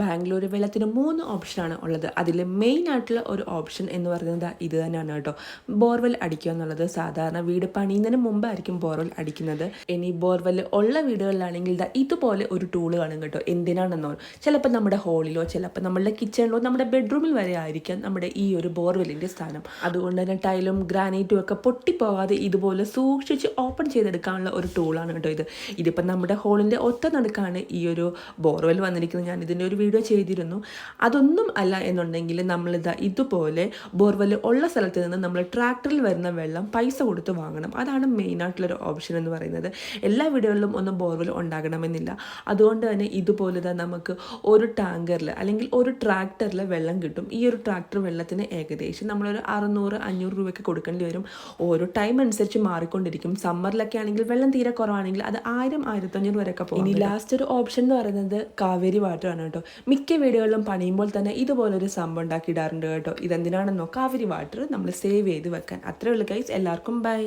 ബാംഗ്ലൂർ വെള്ളത്തിന് മൂന്ന് ഓപ്ഷനാണ് ഉള്ളത്. അതിൽ മെയിൻ ആയിട്ടുള്ള ഒരു ഓപ്ഷൻ എന്ന് പറയുന്നത് ഇത് തന്നെയാണ് കേട്ടോ. ബോർവെൽ അടിക്കുക എന്നുള്ളത്. സാധാരണ വീട് പണിയുന്നതിന് മുമ്പായിരിക്കും ബോർവെൽ അടിക്കുന്നത്. ഇനി ബോർവെൽ ഉള്ള വീടുകളിലാണെങ്കിൽ ഇതാ ഇതുപോലെ ഒരു ടൂൾ കാണും കേട്ടോ. എന്തിനാണെന്നോ. ചിലപ്പോൾ നമ്മുടെ ഹോളിലോ ചിലപ്പോൾ നമ്മുടെ കിച്ചണിലോ നമ്മുടെ ബെഡ്റൂമിൽ വരെ ആയിരിക്കാം നമ്മുടെ ഈ ഒരു ബോർവെല്ലിന്റെ സ്ഥാനം. അതുകൊണ്ട് തന്നെ ടൈലും ഗ്രാനൈറ്റും ഒക്കെ പൊട്ടിപ്പോകാതെ ഇതുപോലെ സൂക്ഷിച്ച് ഓപ്പൺ ചെയ്തെടുക്കാനുള്ള ഒരു ടൂളാണ് കേട്ടോ ഇത്. ഇതിപ്പോൾ നമ്മുടെ ഹോളിന്റെ ഒത്ത നടുക്കാണ് ഈ ഒരു ബോർവെൽ വന്നിരിക്കുന്നത്. ഞാൻ ഇതിന്റെ ഒരു വീഡിയോ ചെയ്തിരുന്നു. അതൊന്നും അല്ല എന്നുണ്ടെങ്കിൽ നമ്മളിതാ ഇതുപോലെ ബോർവെൽ ഉള്ള സ്ഥലത്ത് നിന്ന് നമ്മൾ ട്രാക്ടറിൽ വരുന്ന വെള്ളം പൈസ കൊടുത്ത് വാങ്ങണം. അതാണ് മെയിൻ മെയിനായിട്ടുള്ളൊരു ഓപ്ഷൻ എന്ന് പറയുന്നത്. എല്ലാ വീടുകളിലും ഒന്നും ബോർവെൽ ഉണ്ടാകണമെന്നില്ല. അതുകൊണ്ട് തന്നെ ഇതുപോലെ തന്നെ നമുക്ക് ഒരു ടാങ്കറിൽ അല്ലെങ്കിൽ ഒരു ട്രാക്ടറിൽ വെള്ളം കിട്ടും. ഈ ഒരു ട്രാക്ടർ വെള്ളത്തിന് ഏകദേശം നമ്മളൊരു അറുന്നൂറ് അഞ്ഞൂറ് രൂപയ്ക്ക് കൊടുക്കേണ്ടി വരും. ഓരോ ടൈം അനുസരിച്ച് മാറിക്കൊണ്ടിരിക്കും. സമ്മറിലൊക്കെ ആണെങ്കിൽ വെള്ളം തീരെ കുറവാണെങ്കിൽ അത് ആയിരം ആയിരത്തഞ്ഞൂറ് വരെയൊക്കെ പോകും ഇനി ലാസ്റ്റ് ഒരു ഓപ്ഷൻ എന്ന് പറയുന്നത് കാവേരി വാട്ടർ ആണ് കേട്ടോ. മിക്ക വീടുകളിലും പണിയുമ്പോൾ തന്നെ ഇതുപോലൊരു സംഭവം ഉണ്ടാക്കി ഇടാറുണ്ട് കേട്ടോ. ഇതെന്തിനാണെന്നോ കാവരി വാട്ടർ നമ്മൾ സേവ് ചെയ്ത് വെക്കാൻ. അത്രേ ഉള്ളൂ ഗൈസ് എല്ലാവർക്കും ബൈ